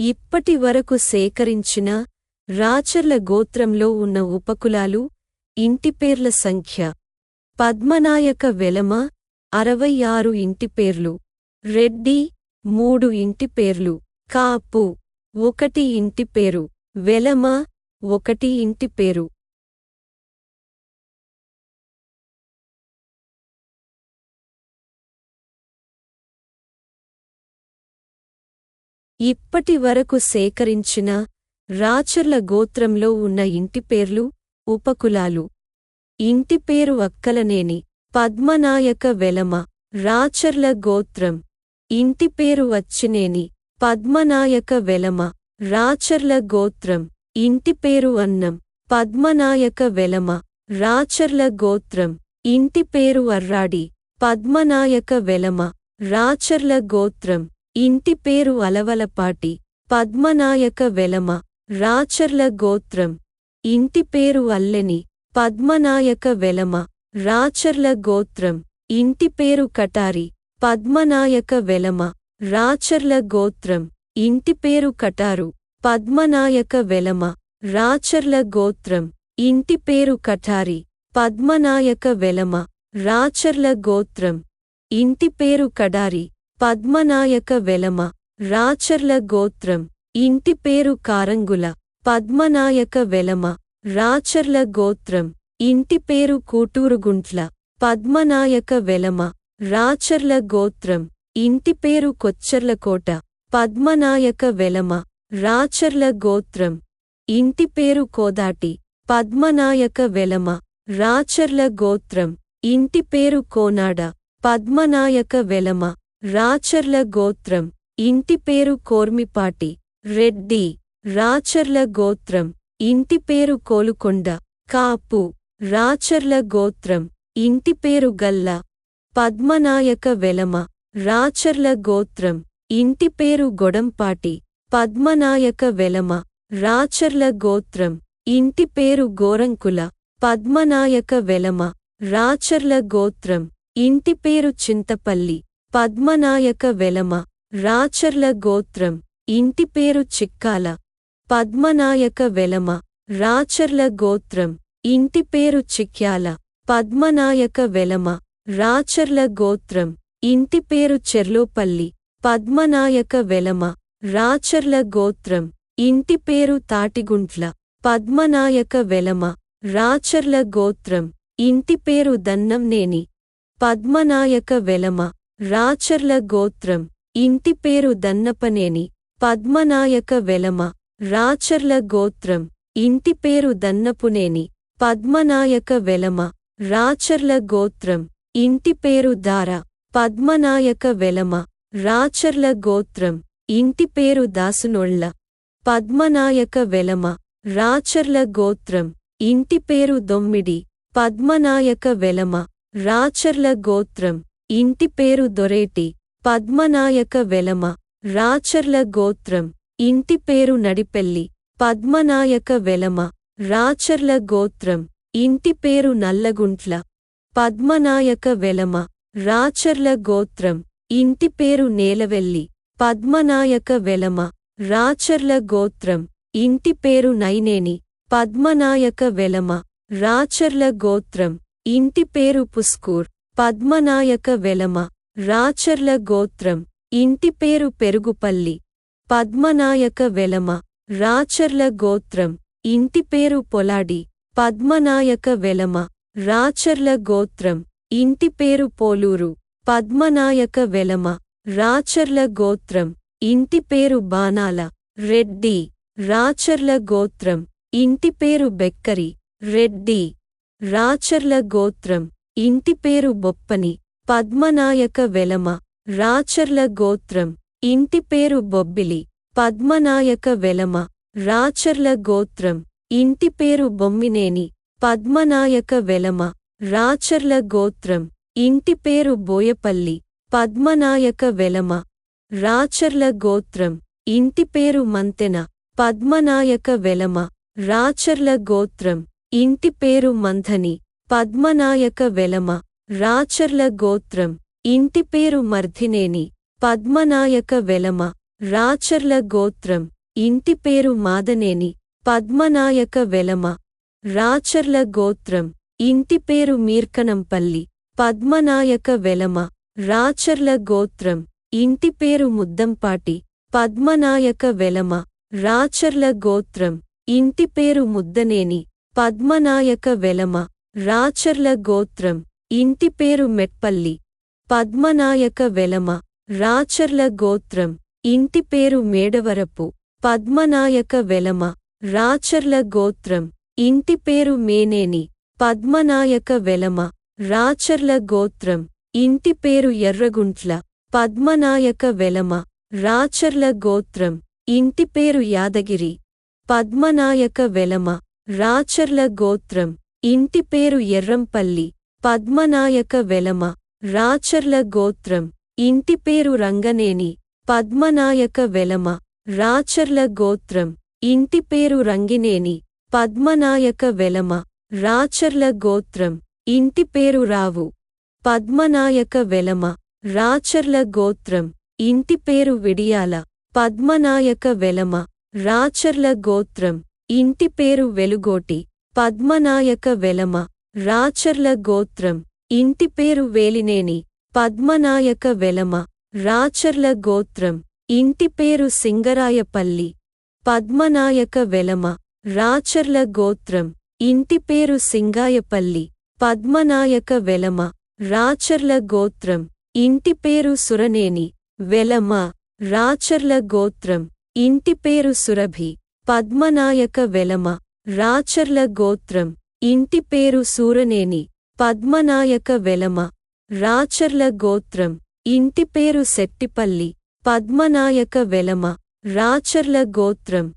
ఇప్పటి వరకు సేకరించిన రాచర్ల గోత్రంలో ఉన్న ఉపకులాలు ఇంటిపేర్ల సంఖ్య. పద్మనాయక వెలమ అరవై ఆరు ఇంటిపేర్లు రెడ్డి మూడు ఇంటిపేర్లు కాపు ఒకటి ఇంటిపేరు వెలమ ఒకటి ఇంటిపేరు ఇప్పటి వరకు సేకరించిన రాచర్ల గోత్రంలో ఉన్న ఇంటిపేర్లు ఉపకులాలు. ఇంటిపేరు అక్కలనేని. పద్మనాయక వెలమ రాచర్ల గోత్రం. ఇంటిపేరు వచ్చినేని పద్మనాయక వెలమ రాచర్ల గోత్రం. ఇంటిపేరు అన్నం. పద్మనాయక వెలమ రాచర్ల గోత్రం. ఇంటిపేరు అర్రాడి. పద్మనాయక వెలమ రాచర్ల గోత్రం. ఇంటి పేరు అలవలపాటి పద్మనాయక వెలమ రాచర్ల గోత్రం. ఇంటి పేరు అల్లెని పద్మనాయక వెలమ రాచర్ల గోత్రం. ఇంటి పేరు కటారి పద్మనాయక వెలమ రాచర్ల గోత్రం. ఇంటి పేరు కటారు పద్మనాయక వెలమ రాచర్ల గోత్రం. ఇంటి పేరు కఠారి పద్మనాయక వెలమ రాచర్ల గోత్రం. ఇంటి పేరు కడారి పద్మనాయక వెలమ రాచర్ల గోత్రం ఇంటి పేరు కారంగుల. పద్మనాయక వెలమ రాచర్ల గోత్రం ఇంటి పేరు కూటూరుగుంట్ల. పద్మనాయక వెలమ రాచర్ల గోత్రం ఇంటి పేరు కొచ్చర్లకోట. పద్మనాయక వెలమ రాచర్ల గోత్రం ఇంటి పేరు కోదాటి. పద్మనాయక వెలమ రాచర్ల గోత్రం ఇంటి పేరు కోనాడ. పద్మనాయక వెలమ రాచర్ల గోత్రం. ఇంటి పేరు కోర్మిపాటి. రెడ్డి. రాచర్ల గోత్రం. ఇంటి పేరు కోలుకొండ. కాపు. రాచర్ల గోత్రం. ఇంటి పేరు గల్ల. పద్మనాయక వెలమ. రాచర్ల గోత్రం. ఇంటి పేరు గొడంపాటి. పద్మనాయక వెలమ. రాచర్ల గోత్రం. ఇంటి పేరు గోరంకుల. పద్మనాయక వెలమ. రాచర్ల గోత్రం. ఇంటి పేరు చింతపల్లి. పద్మనాయక వెలమ రాచర్ల గోత్రం ఇంటిపేరు చిక్కాల. పద్మనాయక వెలమ రాచర్ల గోత్రం ఇంటిపేరు చిక్యాల. పద్మనాయక వెలమ రాచర్ల గోత్రం ఇంటిపేరు చెర్లోపల్లి. పద్మనాయక వెలమ రాచర్ల గోత్రం ఇంటిపేరు తాటిగుంట్ల. పద్మనాయక వెలమ రాచర్ల గోత్రం ఇంటిపేరు దన్నంనేని. పద్మనాయక వెలమ రాచర్ల గోత్రం. ఇంటి పేరు దన్నపనేని. పద్మనాయక వెలమ. రాచర్ల గోత్రం. ఇంటి పేరు దన్నపునేని. పద్మనాయక వెలమ. రాచర్ల గోత్రం. ఇంటి పేరు దార. పద్మనాయక వెలమ. రాచర్ల గోత్రం. ఇంటి పేరు దాసునొళ్ళ. పద్మనాయక వెలమ. రాచర్ల గోత్రం. ఇంటి పేరు దొమ్మిడి. పద్మనాయక వెలమ. రాచర్ల గోత్రం. ఇంటి పేరు దొరేటి పద్మనాయక వెలమ రాచర్ల గోత్రం. ఇంటి పేరు నడిపెల్లి పద్మనాయక వెలమ రాచర్ల గోత్రం. ఇంటి పేరు నల్లగుంట్ల పద్మనాయక వెలమ రాచర్ల గోత్రం. ఇంటి పేరు నేలవెల్లి పద్మనాయక వెలమ రాచర్ల గోత్రం. ఇంటి పేరు నైనేని పద్మనాయక వెలమ రాచర్ల గోత్రం. ఇంటి పేరు పుస్కూర్ పద్మనాయక వెలమ రాచర్ల గోత్రం ఇంటిపేరు పెరుగుపల్లి. పద్మనాయక వెలమ రాచర్ల గోత్రం ఇంటిపేరు పొలాడి. పద్మనాయక వెలమ రాచర్ల గోత్రం ఇంటిపేరు పోలూరు. పద్మనాయక వెలమ రాచర్ల గోత్రం ఇంటిపేరు బాణాల. రెడ్డి రాచర్ల గోత్రం ఇంటిపేరు బెక్కరి. రెడ్డి రాచర్ల గోత్రం. ఇంటిపేరు బొప్పని పద్మనాయక వెలమ రాచర్ల గోత్రం. ఇంటిపేరు బొబ్బిలి పద్మనాయక వెలమ రాచర్ల గోత్రం. ఇంటిపేరు బొమ్మినేని పద్మనాయక వెలమ రాచర్ల గోత్రం. ఇంటిపేరు బోయపల్లి పద్మనాయక వెలమ రాచర్ల గోత్రం. ఇంటిపేరు మంతెన పద్మనాయక వెలమ రాచర్ల గోత్రం. ఇంటిపేరు మంథని పద్మనాయక వెలమ రాచర్ల గోత్రం ఇంటిపేరు మర్ధినేని పద్మనాయక వెలమ రాచర్ల గోత్రం ఇంటి పేరు మాదనేని పద్మనాయక వెలమ రాచర్ల గోత్రం ఇంటి పేరు మీర్కనంపల్లి పద్మనాయక వెలమ రాచర్ల గోత్రం ఇంటి పేరు ముద్దంపాటి పద్మనాయక వెలమ రాచర్ల గోత్రం ఇంటి పేరు ముద్దనేని పద్మనాయక వెలమ రాచర్ల గోత్రం ఇంటి పేరు మెట్పల్లి. పద్మనాయక వెలమ రాచర్ల గోత్రం ఇంటి పేరు మేడవరపు. పద్మనాయక వెలమ రాచర్ల గోత్రం ఇంటి పేరు మేనేని. పద్మనాయక వెలమ రాచర్ల గోత్రం ఇంటి పేరు ఎర్రగుంట్ల. పద్మనాయక వెలమ రాచర్ల గోత్రం ఇంటి పేరు యాదగిరి. పద్మనాయక వెలమ రాచర్ల గోత్రం. ఇంటి పేరు ఎర్రంపల్లి పద్మనాయక వెలమ రాచర్ల గోత్రం. ఇంటి పేరు రంగనేని పద్మనాయక వెలమ రాచర్ల గోత్రం. ఇంటి పేరు రంగినేని పద్మనాయక వెలమ రాచర్ల గోత్రం. ఇంటి పేరు రావు పద్మనాయక వెలమ రాచర్ల గోత్రం. ఇంటి పేరు విడియాల పద్మనాయక వెలమ రాచర్ల గోత్రం. ఇంటి పేరు వెలుగోటి పద్మనాయక వెలమ రాచర్ల గోత్రం ఇంటి పేరు వేలినేని పద్మనాయక వెలమ రాచర్ల గోత్రం ఇంటి పేరు సింగరాయపల్లి పద్మనాయక వెలమ రాచర్ల గోత్రం ఇంటి పేరు సింగాయపల్లి పద్మనాయక వెలమ రాచర్ల గోత్రం ఇంటి పేరు సురనేని వెలమ రాచర్ల గోత్రం ఇంటి పేరు సురభి పద్మనాయక వెలమ రాచర్ల గోత్రం. ఇంటి పేరు సూరనేని. పద్మనాయక వెలమ. రాచర్ల గోత్రం. ఇంటి పేరు సెట్టిపల్లి. పద్మనాయక వెలమ. రాచర్ల గోత్రం.